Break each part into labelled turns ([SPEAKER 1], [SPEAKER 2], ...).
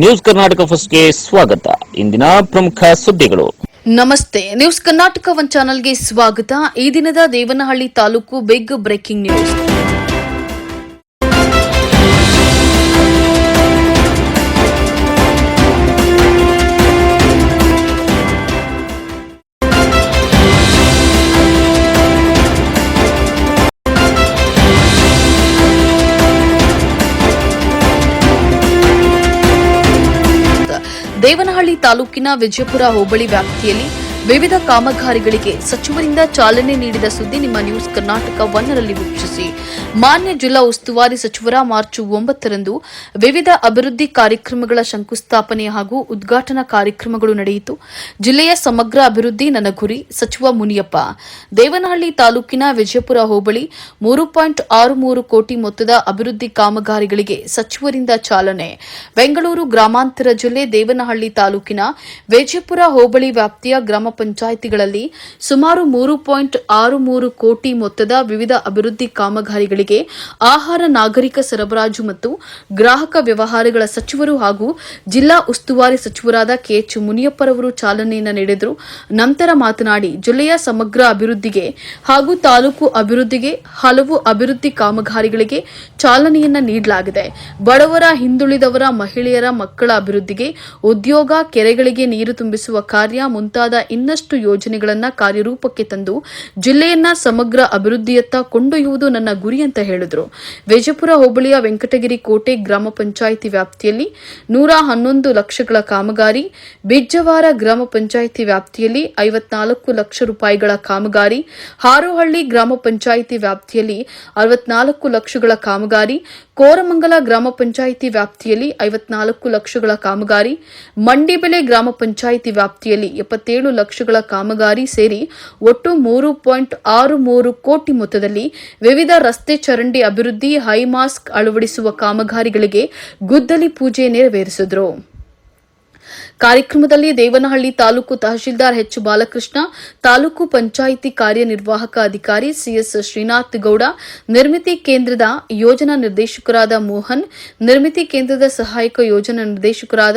[SPEAKER 1] News Karnataka ಫಸ್ಟ್ಗೆ ಸ್ವಾಗತ. ಇಂದಿನ ಪ್ರಮುಖ ಸುದ್ದಿಗಳು.
[SPEAKER 2] ನಮಸ್ತೆ, ನ್ಯೂಸ್ ಕರ್ನಾಟಕ ಒನ್ ಚಾನೆಲ್ಗೆ ಸ್ವಾಗತ. ಈ ದಿನದ Devanahalli taluk big breaking news. ತಾಲೂಕಿನ ವಿಜಯಪುರ ಹೋಬಳಿ ವ್ಯಾಪ್ತಿಯಲ್ಲಿ ವಿವಿಧ ಕಾಮಗಾರಿಗಳಿಗೆ ಸಚಿವರಿಂದ ಚಾಲನೆ ನೀಡಿದ ಸುದ್ದಿ ನಿಮ್ಮ ನ್ಯೂಸ್ ಕರ್ನಾಟಕ ಒನ್ನರಲ್ಲಿ ವೀಕ್ಷಿಸಿ. ಮಾನ್ಯ ಜಿಲ್ಲಾ ಉಸ್ತುವಾರಿ ಸಚಿವರ ಮಾರ್ಚ್ ಒಂಬತ್ತರಂದು ವಿವಿಧ ಅಭಿವೃದ್ಧಿ ಕಾರ್ಯಕ್ರಮಗಳ ಶಂಕುಸ್ಥಾಪನೆ ಹಾಗೂ ಉದ್ಘಾಟನಾ ಕಾರ್ಯಕ್ರಮಗಳು ನಡೆಯಿತು. ಜಿಲ್ಲೆಯ ಸಮಗ್ರ ಅಭಿವೃದ್ಧಿ ನನ್ನ ಗುರಿ ಸಚಿವ ಮುನಿಯಪ್ಪ. ದೇವನಹಳ್ಳಿ ತಾಲೂಕಿನ ವಿಜಯಪುರ ಹೋಬಳಿ ಮೂರು ಪಾಯಿಂಟ್ ಆರು ಮೂರು ಕೋಟಿ ಮೊತ್ತದ ಅಭಿವೃದ್ಧಿ ಕಾಮಗಾರಿಗಳಿಗೆ ಸಚಿವರಿಂದ ಚಾಲನೆ. ಬೆಂಗಳೂರು ಗ್ರಾಮಾಂತರ ಜಿಲ್ಲೆ ದೇವನಹಳ್ಳಿ ತಾಲೂಕಿನ ವಿಜಯಪುರ ಹೋಬಳಿ ವ್ಯಾಪ್ತಿಯ ಗ್ರಾಮ ಪಂಚಾಯಿತಿಗಳಲ್ಲಿ ಸುಮಾರು ಮೂರು ಪಾಯಿಂಟ್ ಆರು ಮೂರು ಕೋಟಿ ಮೊತ್ತದ ವಿವಿಧ ಅಭಿವೃದ್ಧಿ ಕಾಮಗಾರಿಗಳಿಗೆ ಆಹಾರ, ನಾಗರಿಕ ಸರಬರಾಜು ಮತ್ತು ಗ್ರಾಹಕ ವ್ಯವಹಾರಗಳ ಸಚಿವರು ಹಾಗೂ ಜಿಲ್ಲಾ ಉಸ್ತುವಾರಿ ಸಚಿವರಾದ ಕೆಎಚ್ ಮುನಿಯಪ್ಪರವರು ಚಾಲನೆಯನ್ನು ನೀಡಿದರು. ನಂತರ ಮಾತನಾಡಿ, ಜಿಲ್ಲೆಯ ಸಮಗ್ರ ಅಭಿವೃದ್ಧಿಗೆ ಹಾಗೂ ತಾಲೂಕು ಅಭಿವೃದ್ಧಿಗೆ ಹಲವು ಅಭಿವೃದ್ಧಿ ಕಾಮಗಾರಿಗಳಿಗೆ ಚಾಲನೆಯನ್ನ ನೀಡಲಾಗಿದೆ. ಬಡವರ, ಹಿಂದುಳಿದವರ, ಮಹಿಳೆಯರ ಮಕ್ಕಳ ಅಭಿವೃದ್ಧಿಗೆ ಉದ್ಯೋಗ, ಕೆರೆಗಳಿಗೆ ನೀರು ತುಂಬಿಸುವ ಕಾರ್ಯ ಮುಂತಾದ ಇನ್ನಷ್ಟು ಯೋಜನೆಗಳನ್ನು ಕಾರ್ಯರೂಪಕ್ಕೆ ತಂದು ಜಿಲ್ಲೆಯನ್ನ ಸಮಗ್ರ ಅಭಿವೃದ್ಧಿಯತ್ತ ಕೊಂಡೊಯ್ಯುವುದು ನನ್ನ ಗುರಿ ಅಂತ ಹೇಳಿದರು. ವಿಜಯಪುರ ಹೋಬಳಿಯ ವೆಂಕಟಗಿರಿ ಕೋಟೆ ಗ್ರಾಮ ಪಂಚಾಯಿತಿ ವ್ಯಾಪ್ತಿಯಲ್ಲಿ ನೂರ ಹನ್ನೊಂದು ಲಕ್ಷಗಳ ಕಾಮಗಾರಿ, ಬಿಜ್ಜವಾರ ಗ್ರಾಮ ಪಂಚಾಯಿತಿ ವ್ಯಾಪ್ತಿಯಲ್ಲಿ ಐವತ್ನಾಲ್ಕು ಲಕ್ಷ ರೂಪಾಯಿಗಳ ಕಾಮಗಾರಿ, ಹಾರೋಹಳ್ಳಿ ಗ್ರಾಮ ಪಂಚಾಯಿತಿ ವ್ಯಾಪ್ತಿಯಲ್ಲಿ ಅರವತ್ನಾಲ್ಕು ಲಕ್ಷಗಳ ಕಾಮಗಾರಿ, ಕೋರಮಂಗಲ ಗ್ರಾಮ ಪಂಚಾಯಿತಿ ವ್ಯಾಪ್ತಿಯಲ್ಲಿ ಐವತ್ನಾಲ್ಕು ಲಕ್ಷಗಳ ಕಾಮಗಾರಿ, ಮಂಡಿಬೆಲೆ ಗ್ರಾಮ ಪಂಚಾಯಿತಿ ವ್ಯಾಪ್ತಿಯಲ್ಲಿ ಎಪ್ಪತ್ತೇಳು ಲಕ್ಷಗಳ ಕಾಮಗಾರಿ ಸೇರಿ ಒಟ್ಟು ಮೂರು ಪಾಯಿಂಟ್ ಆರು ಮೂರು ಕೋಟಿ ಮೊತ್ತದಲ್ಲಿ ವಿವಿಧ ರಸ್ತೆ ಚರಂಡಿ ಅಭಿವೃದ್ಧಿ, ಹೈಮಾಸ್ಕ್ ಅಳವಡಿಸುವ ಕಾಮಗಾರಿಗಳಿಗೆ ಗುದ್ದಲಿ ಪೂಜೆ ನೆರವೇರಿಸಿದರು. ಕಾರ್ಯಕ್ರಮದಲ್ಲಿ ದೇವನಹಳ್ಳಿ ತಾಲೂಕು ತಹಶೀಲ್ದಾರ್ ಎಚ್ ಬಾಲಕೃಷ್ಣ, ತಾಲೂಕು ಪಂಚಾಯಿತಿ ಕಾರ್ಯನಿರ್ವಾಹಕ ಅಧಿಕಾರಿ ಸಿಎಸ್ ಶ್ರೀನಾಥ್ ಗೌಡ, ನಿರ್ಮಿತಿ ಕೇಂದ್ರದ ಯೋಜನಾ ನಿರ್ದೇಶಕರಾದ ಮೋಹನ್, ನಿರ್ಮಿತಿ ಕೇಂದ್ರದ ಸಹಾಯಕ ಯೋಜನಾ ನಿರ್ದೇಶಕರಾದ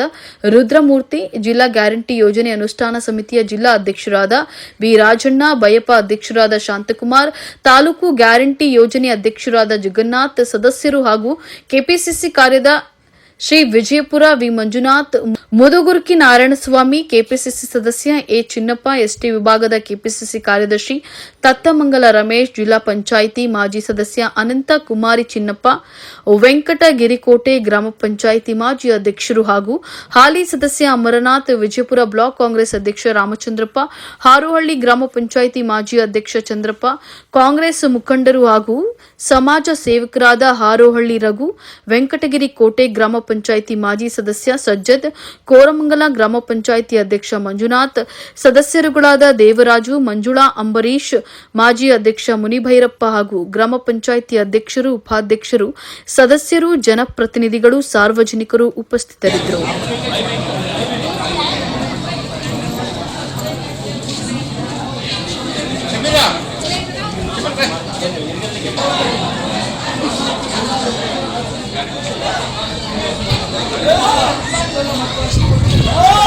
[SPEAKER 2] ರುದ್ರಮೂರ್ತಿ, ಜಿಲ್ಲಾ ಗ್ಯಾರಂಟಿ ಯೋಜನೆ ಅನುಷ್ಠಾನ ಸಮಿತಿಯ ಜಿಲ್ಲಾ ಅಧ್ಯಕ್ಷರಾದ ಬಿ ರಾಜಣ್ಣ, ಬಯಪ್ಪ ಅಧ್ಯಕ್ಷರಾದ ಶಾಂತಕುಮಾರ್, ತಾಲೂಕು ಗ್ಯಾರಂಟಿ ಯೋಜನೆ ಅಧ್ಯಕ್ಷರಾದ ಜಗನ್ನಾಥ್, ಸದಸ್ಯರು ಹಾಗೂ ಕೆಪಿಸಿಸಿ ಕಾರ್ಯದ ಶ್ರೀ ವಿಜಯಪುರ ವಿ ಮಂಜುನಾಥ್, ಮುದುಗುರ್ಕಿ ನಾರಾಯಣಸ್ವಾಮಿ, ಕೆಪಿಸಿಸಿ ಸದಸ್ಯ ಎ ಚಿನ್ನಪ್ಪ, ಎಸ್ಟಿ ವಿಭಾಗದ ಕೆಪಿಸಿಸಿ ಕಾರ್ಯದರ್ಶಿ ತತ್ತಮಂಗಲ ರಮೇಶ್, ಜಿಲ್ಲಾ ಪಂಚಾಯಿತಿ ಮಾಜಿ ಸದಸ್ಯ ಅನಂತ ಕುಮಾರಿ ಚಿನ್ನಪ್ಪ, ವೆಂಕಟಗಿರಿಕೋಟೆ ಗ್ರಾಮ ಪಂಚಾಯಿತಿ ಮಾಜಿ ಅಧ್ಯಕ್ಷರು ಹಾಗೂ ಹಾಲಿ ಸದಸ್ಯ ಅಮರನಾಥ್, ವಿಜಯಪುರ ಬ್ಲಾಕ್ ಕಾಂಗ್ರೆಸ್ ಅಧ್ಯಕ್ಷ ರಾಮಚಂದ್ರಪ್ಪ, ಹಾರೋಹಳ್ಳಿ ಗ್ರಾಮ ಪಂಚಾಯಿತಿ ಮಾಜಿ ಅಧ್ಯಕ್ಷ ಚಂದ್ರಪ್ಪ, ಕಾಂಗ್ರೆಸ್ ಮುಖಂಡರು ಹಾಗೂ ಸಮಾಜ ಸೇವಕರಾದ ಹಾರೋಹಳ್ಳಿ ರಘು ವೆಂಕಟಗಿರಿ ಕೋಟೆ ಗ್ರಾಮ ಪಂಚಾಯಿತಿ ಮಾಜಿ ಸದಸ್ಯ ಸಜ್ಜದ್, ಕೋರಮಂಗಲ ಗ್ರಾಮ ಪಂಚಾಯಿತಿ ಅಧ್ಯಕ್ಷ ಮಂಜುನಾಥ್, ಸದಸ್ಯರುಗಳಾದ ದೇವರಾಜು, ಮಂಜುಳಾ ಅಂಬರೀಶ್ ಮಾಜಿ ಅಧ್ಯಕ್ಷ ಮುನಿಭೈರಪ್ಪ ಹಾಗೂ ಗ್ರಾಮ ಪಂಚಾಯಿತಿ ಅಧ್ಯಕ್ಷರು, ಉಪಾಧ್ಯಕ್ಷರು, ಸದಸ್ಯರು, ಜನಪ್ರತಿನಿಧಿಗಳು, ಸಾರ್ವಜನಿಕರು ಉಪಸ್ಥಿತರಿದ್ದರು. Oh!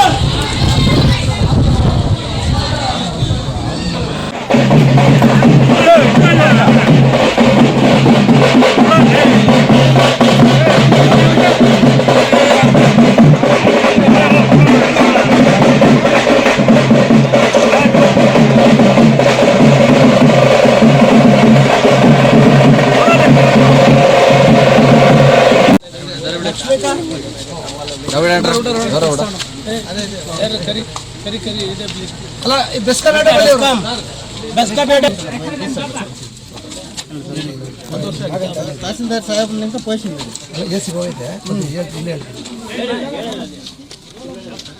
[SPEAKER 3] ಅಲ್ಲ ಬೆಸ್ಕ ತಹಸೀಲ್ದಾರ್ ಸಾಹೇಬ್ನಿಂದ ಪೋಷಣೆ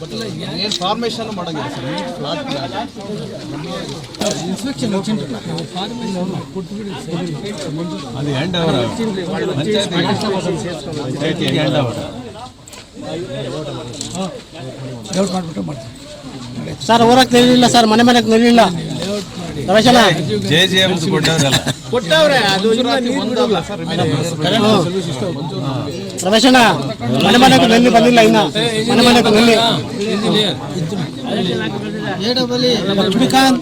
[SPEAKER 3] ಏನು ಫಾರ್ಮೇಶನ್ ಮಾಡಂಗಿಲ್ಲ ಸರ್ ಫ್ಲಾಟ್ ಇನ್ಸ್ಪೆಕ್ಷನ್
[SPEAKER 4] ಅದು and our panchayat and our
[SPEAKER 3] sir ಊರಕ್ಕೆ ನಿಲ್ಲಿಲ್ಲ ಸರ್ ಮನೆ ಮನೆಗೆ ನಿಲ್ಲಿಲ್ಲ.
[SPEAKER 4] J J ಎಮ್ಸ್ ಕೊಟ್ಟವ್ರಲ್ಲ.
[SPEAKER 3] ಕೊಟ್ಟವ್ರೆ ಅದು
[SPEAKER 5] ರಮೇಶಣ್ಣ ಮನೆ ಮನೆಗೂ ನಲ್ಲಿ ಬಂದಿಲ್ಲ ಇನ್ನ. ಮನೆ ಮನೆಗೂ ನಲ್ಲಿ. ಲಕ್ಷ್ಮೀಕಾಂತ್.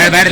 [SPEAKER 5] ಇದ್ದಾರೆ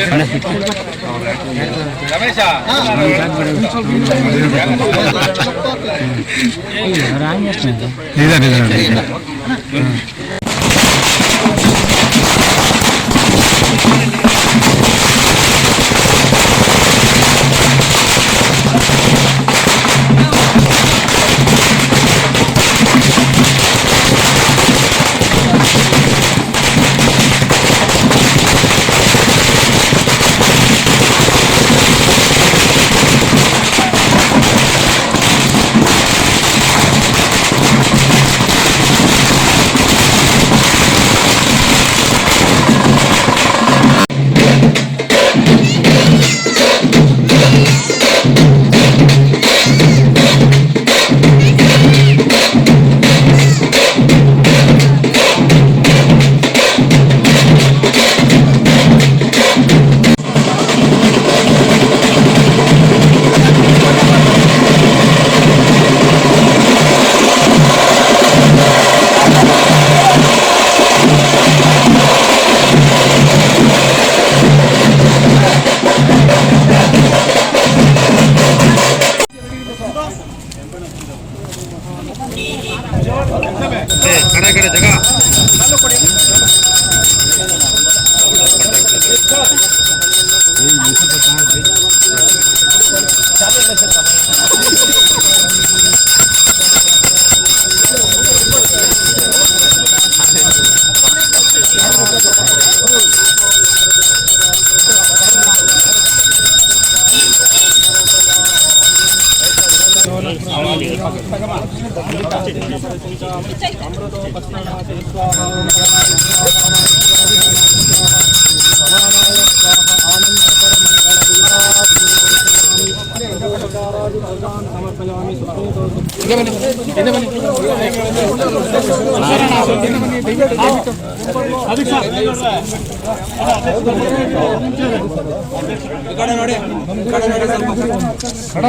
[SPEAKER 5] ಆಮೇಲೆ ಹೋದವ್ರು. ಕೊಡಲ್ಲ ಕೊಡಲ್ಲ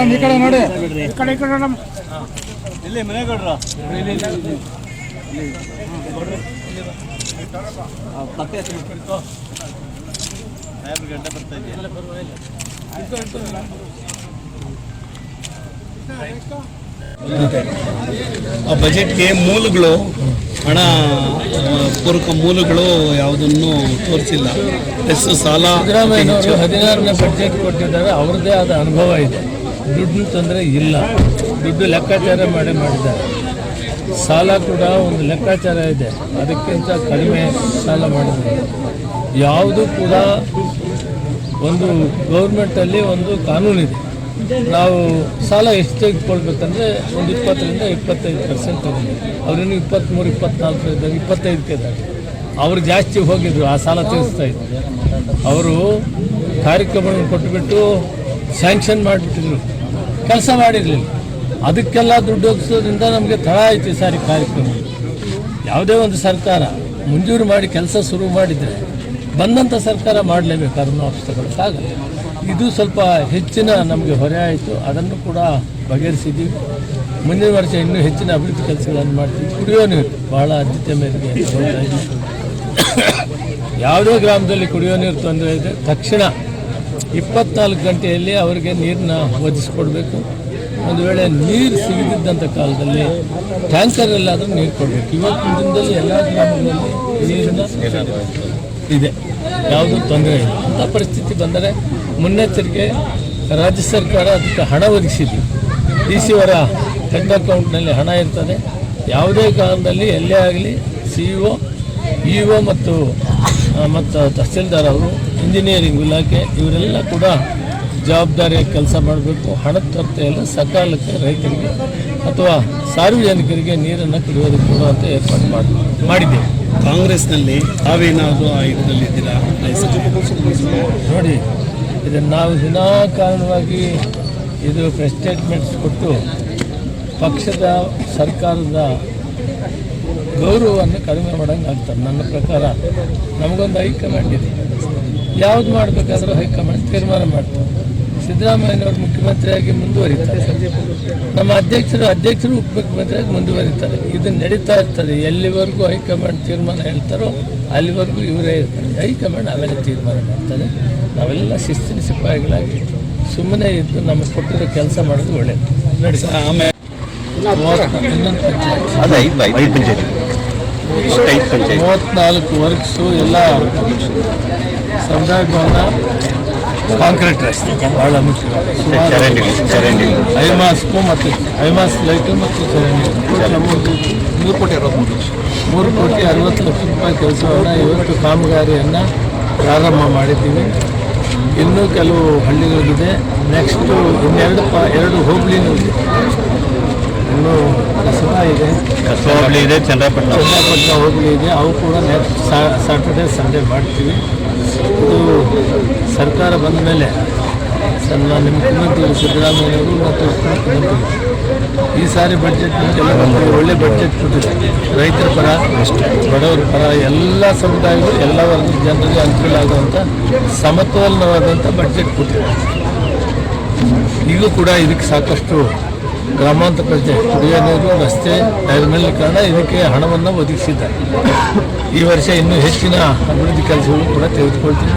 [SPEAKER 5] ಈ ಕಡೆ ನೋಡಿ ಈ ಕಡೆ ಈ ಮನೆ ಕೊಡ್ರ
[SPEAKER 6] ಆ ಬಜೆಟ್ಗೆ ಮೂಲಗಳು ಹಣ ಆ, ಪೂರಕ ಮೂಲಗಳು ಯಾವುದನ್ನು ತೋರಿಸಿಲ್ಲ. ಎಷ್ಟು ಸಾಲ
[SPEAKER 7] ಹದಿನಾರನೇ ಬಜೆಟ್ ಕೊಟ್ಟಿದ್ದಾರೆ ಅವ್ರದ್ದೇ ಆದ ಅನುಭವ ಇದೆ. ದುಡ್ಡು ತೊಂದರೆ ಇಲ್ಲ. ದುಡ್ಡು ಲೆಕ್ಕಾಚಾರ ಮಾಡಿ ಮಾಡಿದ್ದಾರೆ. ಸಾಲ ಕೂಡ ಒಂದು ಲೆಕ್ಕಾಚಾರ ಇದೆ. ಅದಕ್ಕಿಂತ ಕಡಿಮೆ ಸಾಲ ಮಾಡಿದ್ರು ಯಾವುದು ಕೂಡ ಒಂದು ಗೌರ್ಮೆಂಟಲ್ಲಿ ಒಂದು ಕಾನೂನಿದೆ ನಾವು ಸಾಲ ಎಷ್ಟು ತೆಗೆದುಕೊಳ್ಬೇಕಂದ್ರೆ ಒಂದು ಇಪ್ಪತ್ತರಿಂದ ಇಪ್ಪತ್ತೈದು ಪರ್ಸೆಂಟ್ ತಗೊಂಡು ಅವ್ರಿನ್ನು ಇಪ್ಪತ್ತ್ಮೂರು ಇಪ್ಪತ್ನಾಲ್ಕು, ಇದ್ದಾಗ ಇಪ್ಪತ್ತೈದಕ್ಕೆ ಇದ್ದಾರೆ ಅವರು ಜಾಸ್ತಿ ಹೋಗಿದ್ರು, ಆ ಸಾಲ ತೀರಿಸ್ತಾ ಇದ್ರು. ಅವರು ಕಾರ್ಯಕ್ರಮಗಳನ್ನು ಕೊಟ್ಟುಬಿಟ್ಟು ಸ್ಯಾಂಕ್ಷನ್ ಮಾಡಿಬಿಟ್ಟಿದ್ರು. ಕೆಲಸ ಮಾಡಿರಲಿಲ್ಲ. ಅದಕ್ಕೆಲ್ಲ ದುಡ್ಡು ಹೋಗಿಸೋದ್ರಿಂದ ನಮಗೆ ತಳ ಆಯ್ತು ಈ ಸಾರಿ ಕಾರ್ಯಕ್ರಮ. ಯಾವುದೇ ಒಂದು ಸರ್ಕಾರ ಮಂಜೂರು ಮಾಡಿ ಕೆಲಸ ಶುರು ಮಾಡಿದರೆ ಬಂದಂಥ ಸರ್ಕಾರ ಮಾಡಲೇಬೇಕು ಅದನ್ನು ಅವಶ್ಯಕತೆ ಇದು ಸ್ವಲ್ಪ ಹೆಚ್ಚಿನ ನಮಗೆ ಹೊರೆ ಆಯಿತು. ಅದನ್ನು ಕೂಡ ಬಗೆಹರಿಸಿದ್ದೀವಿ. ಮುಂದಿನ ವರ್ಷ ಇನ್ನೂ ಹೆಚ್ಚಿನ ಅಭಿವೃದ್ಧಿ ಕೆಲಸಗಳನ್ನು ಮಾಡ್ತೀವಿ. ಕುಡಿಯೋ ನೀರು ಭಾಳ ಆದ್ಯತೆ ಮೇರೆಗೆ ಯಾವುದೇ ಗ್ರಾಮದಲ್ಲಿ ಕುಡಿಯೋ ನೀರು ತೊಂದರೆ ಇದೆ. ತಕ್ಷಣ ಇಪ್ಪತ್ನಾಲ್ಕು ಗಂಟೆಯಲ್ಲಿ ಅವರಿಗೆ ನೀರನ್ನ ಒದಗಿಸ್ಕೊಡ್ಬೇಕು. ಒಂದು ವೇಳೆ ನೀರು ಸಿಗದಿದ್ದಂಥ ಕಾಲದಲ್ಲಿ ಟ್ಯಾಂಕರಲ್ಲಾದರೂ ನೀರು ಕೊಡಬೇಕು. ಇವತ್ತಿನ ದಿನದಲ್ಲಿ ಎಲ್ಲ ಗ್ರಾಮಗಳಲ್ಲಿ ನೀರಿನ ಇದೆ. ಯಾವುದೂ ತೊಂದರೆ ಇಲ್ಲ. ಅಂಥ ಪರಿಸ್ಥಿತಿ ಬಂದರೆ ಮುನ್ನೆಚ್ಚರಿಕೆ ರಾಜ್ಯ ಸರ್ಕಾರ ಅದಕ್ಕೆ ಹಣ ಒದಗಿಸಿದೆ ಡಿ ಸಿ ಅವರ ಟೆಂಡ್ ಅಕೌಂಟ್ನಲ್ಲಿ ಹಣ ಇರ್ತದೆ. ಯಾವುದೇ ಕಾಲದಲ್ಲಿ ಎಲ್ಲೇ ಆಗಲಿ ಸಿ ಇ ಇ ಒ ಮತ್ತು ಮತ್ತು ತಹಸೀಲ್ದಾರ್ ಅವರು ಇಂಜಿನಿಯರಿಂಗ್ ಇಲಾಖೆ ಇವರೆಲ್ಲ ಕೂಡ ಜವಾಬ್ದಾರಿಯಾಗಿ ಕೆಲಸ ಮಾಡಬೇಕು. ಹಣದ ಕೊರತೆ ಎಲ್ಲ ಸಕಾಲಕ್ಕೆ ರೈತರಿಗೆ ಅಥವಾ ಸಾರ್ವಜನಿಕರಿಗೆ ನೀರನ್ನು ಕುಡಿಯೋದಕ್ಕೆ ಕೊಡುವಂಥ ಏರ್ಪಾಡು ಮಾಡಿ ಮಾಡಿದ್ದೇವೆ.
[SPEAKER 6] ಕಾಂಗ್ರೆಸ್ನಲ್ಲಿ ತಾವೇನಾದರೂ ಆ ಇದರಲ್ಲಿ ಇದ್ದೀರಾ
[SPEAKER 7] ನೋಡಿ ಇದನ್ನು ನಾವು ವಿನಾಕಾರಣವಾಗಿ ಇದು ಪ್ರೆಸ್ ಸ್ಟೇಟ್ಮೆಂಟ್ಸ್ ಕೊಟ್ಟು ಪಕ್ಷದ ಸರ್ಕಾರದ ಗೌರವವನ್ನು ಕಡಿಮೆ ಮಾಡೋಂಗೆ ಆಗ್ತಾರೆ, ನನ್ನ ಪ್ರಕಾರ. ನಮಗೊಂದು ಹೈಕಮಾಂಡ್ ಇದೆ. ಯಾವ್ದು ಮಾಡಬೇಕಾದ್ರೂ ಹೈಕಮಾಂಡ್ ತೀರ್ಮಾನ ಮಾಡ್ತಾರೆ. ಸಿದ್ದರಾಮಯ್ಯನವರು ಮುಖ್ಯಮಂತ್ರಿಯಾಗಿ ಮುಂದುವರಿತಾರೆ. ನಮ್ಮ ಅಧ್ಯಕ್ಷರು ಅಧ್ಯಕ್ಷರು ಉಪಮುಖ್ಯಮಂತ್ರಿಯಾಗಿ ಮುಂದುವರಿತಾರೆ. ಇದು ನಡೀತಾ ಇರ್ತದೆ. ಎಲ್ಲಿವರೆಗೂ ಹೈಕಮಾಂಡ್ ತೀರ್ಮಾನ ಹೇಳ್ತಾರೋ ಅಲ್ಲಿವರೆಗೂ ಇವರೇ ಇರ್ತಾರೆ. ಹೈಕಮಾಂಡ್ ಆಮೇಲೆ ತೀರ್ಮಾನ ಮಾಡ್ತಾರೆ. ನಾವೆಲ್ಲ ಶಿಸ್ತಿನ ಸಿಪಾಯಿಗಳಾಗಿ ಸುಮ್ಮನೆ ಇದ್ದು ನಮಗೆ ಕೊಟ್ಟಿರೋ ಕೆಲಸ ಮಾಡೋದು ಒಳ್ಳೆಯದು ನಡೆಸ
[SPEAKER 6] ಆಮೇಲೆ.
[SPEAKER 1] ಅದು ಐದು ಐದು ಪಂಚಾಯತಿ. ಐದು ಪಂಚಾಯತಿ.
[SPEAKER 7] ಮೂವತ್ನಾಲ್ಕು ವರ್ಕ್ಸು ಎಲ್ಲ ಸಮುದಾಯ ಭವನ. ಕಾಂಕ್ರೀಟ್ ರಸ್ತೆ. ಭಾಳ ಚರಂಡಿ
[SPEAKER 1] ಚರಂಡಿಗಳು
[SPEAKER 7] ಐಮಾಸ್ಕು ಮತ್ತು ಐಮಾಸ್ ಲೈಟು ಮತ್ತು ಚರಂಡಿ
[SPEAKER 3] ಮೂರು ಕೋಟಿ ಅರವತ್ಮೂರು
[SPEAKER 7] ಮೂರು ಕೋಟಿ ಅರವತ್ತು ಲಕ್ಷ ರೂಪಾಯಿ ಕೆಲಸವನ್ನು ಇವತ್ತು ಕಾಮಗಾರಿಯನ್ನು ಪ್ರಾರಂಭ ಮಾಡಿದ್ದೀವಿ. ಇನ್ನೂ ಕೆಲವು ಹಳ್ಳಿಗಳಿದೆ. ನೆಕ್ಸ್ಟು ಇನ್ನೆರಡು ಪ ಎರಡು ಹೋಬಳಿನೂ ಇದೆ. ಇನ್ನೂ ಕಸಬಾ ಇದೆ.
[SPEAKER 1] ಕಸಬಾ ಇದೆ ಚಂದ್ರಪಟ್ಟಣ
[SPEAKER 7] ಚನ್ನಪಟ್ಟಣ ಹೋಬಳಿ ಇದೆ. ಅವು ಕೂಡ ನೆಕ್ಸ್ಟ್ ಸಾಟರ್ಡೆ ಸಂಡೇ ಮಾಡ್ತೀವಿ. ಇದು ಸರ್ಕಾರ ಬಂದ ಮೇಲೆ ಸನ್ಮಾನ್ಯ ಮುಖ್ಯಮಂತ್ರಿಗಳು ಸಿದ್ದರಾಮಯ್ಯವರು ಮತ್ತು ಉಪಮುಖ್ಯಮಂತ್ರಿಗಳು ಈ ಸಾರಿ ಬಜೆಟ್ ಎಲ್ಲ ಒಳ್ಳೆ ಬಜೆಟ್ ಕೊಟ್ಟಿದೆ ರೈತರ ಪರ ಬಡವರ ಪರ ಎಲ್ಲ ಸಮುದಾಯಗಳು ಎಲ್ಲ ವರ್ಗದ ಜನರಿಗೆ ಅನುಕೂಲ ಆಗುವಂಥ ಸಮತೋಲನವಾದಂಥ ಬಜೆಟ್ ಕೊಟ್ಟಿದೆ. ಈಗೂ ಕೂಡ ಇದಕ್ಕೆ ಸಾಕಷ್ಟು ಗ್ರಾಮಾಂತರ ಪ್ರಜೆ ಕುಡಿಯುವ ನೀರು ರಸ್ತೆ ಕಾರಣ ಇದಕ್ಕೆ ಹಣವನ್ನು ಒದಗಿಸಿದ್ದಾರೆ. ಈ ವರ್ಷ ಇನ್ನೂ ಹೆಚ್ಚಿನ ಅಭಿವೃದ್ಧಿ ಕೆಲಸಗಳು ಕೂಡ ತೆಗೆದುಕೊಳ್ತೀವಿ.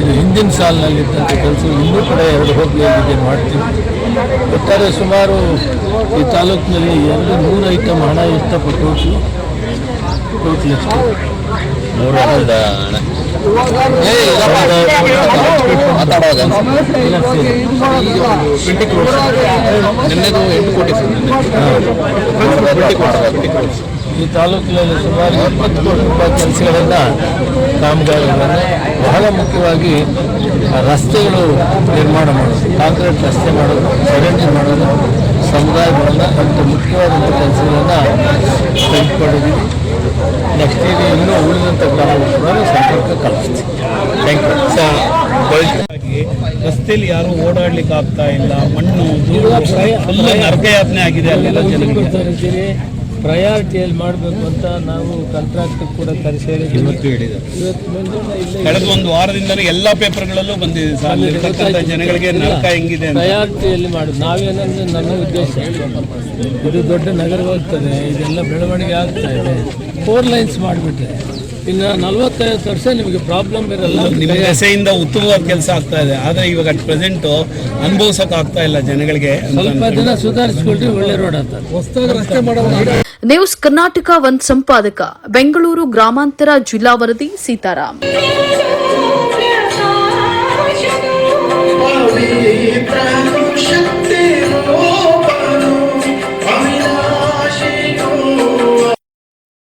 [SPEAKER 7] ಇದು ಹಿಂದಿನ ಸಾಲಿನಲ್ಲಿದ್ದಂಥ ಕೆಲಸ ಇನ್ನೂ ಕೂಡ ಎರಡು ಹೋಗಿ ಮಾಡ್ತೀವಿ. ಒಟ್ಟಾರೆ ಸುಮಾರು ಈ ತಾಲೂಕಿನಲ್ಲಿ ಎರಡು ನೂರು ಐಟಮ್ ಹಣ ಇಷ್ಟಪಟ್ಟು ಎಷ್ಟು
[SPEAKER 1] ಮೂರು
[SPEAKER 7] ಈ ತಾಲೂಕಿನಲ್ಲಿ ಸುಮಾರು ಇಪ್ಪತ್ತು ಕೋಟಿ ರೂಪಾಯಿ ಕೆಲಸಗಳನ್ನು ಕಾಮಗಾರಿಗಳನ್ನು ಬಹಳ ಮುಖ್ಯವಾಗಿ ರಸ್ತೆಗಳು ನಿರ್ಮಾಣ ಮಾಡೋದು, ಕಾಂಕ್ರೀಟ್ ರಸ್ತೆ ಮಾಡೋದು ಚರಂಡಿ ಮಾಡೋದು, ಸಮುದಾಯಗಳನ್ನು ಅಂತ ಮುಖ್ಯವಾದಂಥ ಕೆಲಸಗಳನ್ನು ತೆಗೆದುಕೊಂಡಿದ್ದೀವಿ ನೆಕ್ಸ್ಟ್ ಇಯರ್ ಇನ್ನೂ ಉಳಿದಂಥ ಗ್ರಾಮಗಳು ಕೂಡ ಸಂಪರ್ಕ ಕಲ್ಪಿಸ್ತೀವಿ. ಥ್ಯಾಂಕ್ ಯು
[SPEAKER 6] ಸರ್ ರಸ್ತೆಯಲ್ಲಿ ಯಾರು ಓಡಾಡ್ಲಿಕ್ಕೆ ಆಗ್ತಾ ಇಲ್ಲ ಮಣ್ಣು ನರಕಯಾತನೆ ಆಗಿದೆ ಅಲ್ಲೆಲ್ಲ ಜನಗಳಿಗೆ
[SPEAKER 7] ಪ್ರಯಾರಿಟಿಯಲ್ಲಿ ಮಾಡಬೇಕು ಅಂತ ನಾವು ಕಾಂಟ್ರಾಕ್ಟ್ ಕೂಡ ಕರೆಸಿ
[SPEAKER 3] ಇವತ್ತು
[SPEAKER 6] ಕಳೆದ ಒಂದು ವಾರದಿಂದಲೇ ಎಲ್ಲ ಪೇಪರ್ಗಳಲ್ಲೂ ಬಂದಿದೆ ಸರ್. ಜನಗಳಿಗೆ ನರಕ ಹೆಂಗಿದೆ
[SPEAKER 7] ಪ್ರಯಾರಿಟಿಯಲ್ಲಿ ಮಾಡುದು. ನಾವೇನಂದ್ರೆ ನನ್ನ ಉದ್ದೇಶ ಇದು ದೊಡ್ಡ ನಗರವಾಗ್ತದೆ ಇದೆಲ್ಲ ಬೆಳವಣಿಗೆ ಆಗ್ತಾ ಇದೆ. ಫೋರ್ ಲೈನ್ಸ್ ಮಾಡಿಬಿಟ್ರೆ. ಇನ್ನು ನಲ್ವತ್ತೈದು ವರ್ಷ ನಿಮಗೆ ಪ್ರಾಬ್ಲಮ್ ಇರಲ್ಲ.
[SPEAKER 6] ನಿಮಗೆ ಎಸೆಯಿಂದ ಉತ್ತಮವಾದ ಕೆಲಸ ಆಗ್ತಾ ಇದೆ. ಆದರೆ ಇವಾಗ ಅಟ್ ಪ್ರೆಸೆಂಟು ಅನುಭವಿಸೋಕೆ ಆಗ್ತಾ ಇಲ್ಲ ಜನಗಳಿಗೆ
[SPEAKER 7] ಸ್ವಲ್ಪ ದಿನ ಸುಧಾರಿಸ್ಕೊಳ್ರಿ ಒಳ್ಳೆ ರೋಡ್ ಅಂತ. ಹೊಸದಾಗಿ ರಸ್ತೆ ಮಾಡೋ
[SPEAKER 2] ನ್ಯೂಸ್ ಕರ್ನಾಟಕ ಒಂದು ಸಂಪಾದಕ ಬೆಂಗಳೂರು ಗ್ರಾಮಾಂತರ ಜಿಲ್ಲಾ ವರದಿ ಸೀತಾರಾಮ್.